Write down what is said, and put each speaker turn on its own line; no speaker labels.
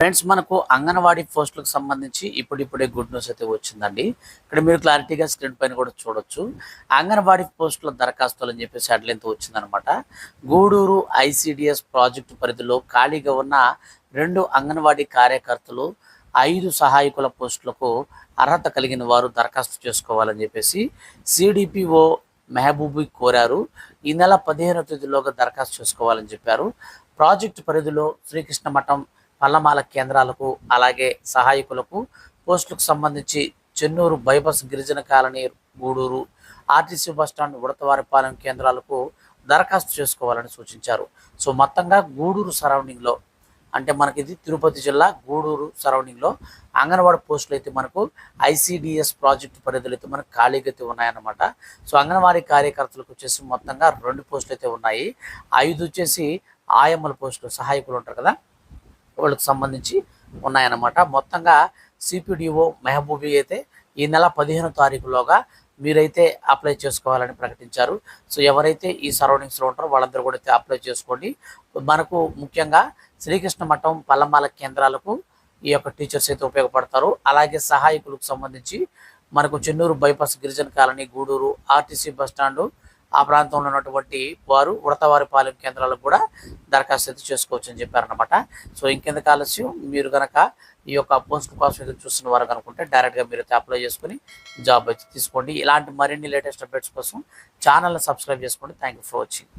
Friends మనకు అంగన్వాడీ పోస్టులకు సంబంధించి ఇప్పుడిప్పుడే గుడ్ న్యూస్ అయితే వచ్చిందండి. ఇక్కడ మీరు క్లారిటీగా స్క్రీన్ పైన కూడా చూడొచ్చు. అంగన్వాడీ పోస్టుల దరఖాస్తులు అని చెప్పేసి అడ్లెంత్ వచ్చిందనమాట. గూడూరు ఐసిడిఎస్ ప్రాజెక్టు పరిధిలో ఖాళీగా ఉన్న రెండు అంగన్వాడీ కార్యకర్తలు ఐదు సహాయకుల పోస్టులకు అర్హత కలిగిన వారు దరఖాస్తు చేసుకోవాలని చెప్పేసి సిడిపిఓ మెహబూబీ కోరారు. ఈ నెల పదిహేనవ తేదీలోగా దరఖాస్తు చేసుకోవాలని చెప్పారు. ప్రాజెక్టు పరిధిలో శ్రీకృష్ణ మఠం పల్లమాల కేంద్రాలకు అలాగే సహాయకులకు పోస్టులకు సంబంధించి చెన్నూరు బైపాస్ గిరిజన colony Gudur RTC bus stand Udathavaripalem కేంద్రాలకు దరఖాస్తు చేసుకోవాలని సూచించారు. సో మొత్తంగా గూడూరు సరౌండింగ్లో అంటే మనకి ఇది తిరుపతి జిల్లా గూడూరు సరౌండింగ్లో అంగన్వాడీ పోస్టులు అయితే మనకు ఐసీడిఎస్ ప్రాజెక్టు పరిధిలో అయితే మనకు ఖాళీగా అయితే ఉన్నాయన్నమాట. సో అంగన్వాడీ కార్యకర్తలకు వచ్చేసి మొత్తంగా రెండు పోస్టులు అయితే ఉన్నాయి. ఐదు వచ్చేసి ఆయమ్మల పోస్టులు సహాయకులు ఉంటారు కదా. వాళ్ళకి సంబంధించి ఉన్నాయన్నమాట. మొత్తంగా సిపిడిఓ మెహబూబీ అయితే ఈ నెల పదిహేను తారీఖులోగా మీరైతే అప్లై చేసుకోవాలని ప్రకటించారు. సో ఎవరైతే ఈ సరౌండింగ్స్లో ఉంటారో వాళ్ళందరూ కూడా అయితే అప్లై చేసుకోండి. మనకు ముఖ్యంగా శ్రీకృష్ణ మఠం పల్లమాల కేంద్రాలకు ఈ యొక్క టీచర్స్ అయితే ఉపయోగపడతారు. అలాగే సహాయకులకు సంబంధించి మనకు చెన్నూరు బైపాస్ గిరిజన కాలనీ గూడూరు ఆర్టీసీ బస్ ఆ ప్రాంతంలో ఉన్నటువంటి వారు ఉడతవారిపాలెం కేంద్రాలకు కూడా దరఖాస్తు అయితే చేసుకోవచ్చు అని చెప్పారనమాట సో ఇంకెందుకు ఆలస్యం? మీరు కనుక ఈ యొక్క పోస్ట్ కోసం ఎదురు చూస్తున్న వారు కనుకుంటే డైరెక్ట్గా మీరు అయితే అప్లై చేసుకుని జాబ్ అయితే తీసుకోండి. ఇలాంటి మరిన్ని లేటెస్ట్ అప్డేట్స్ కోసం ఛానల్ని సబ్స్క్రైబ్ చేసుకోండి. Thank you for watching.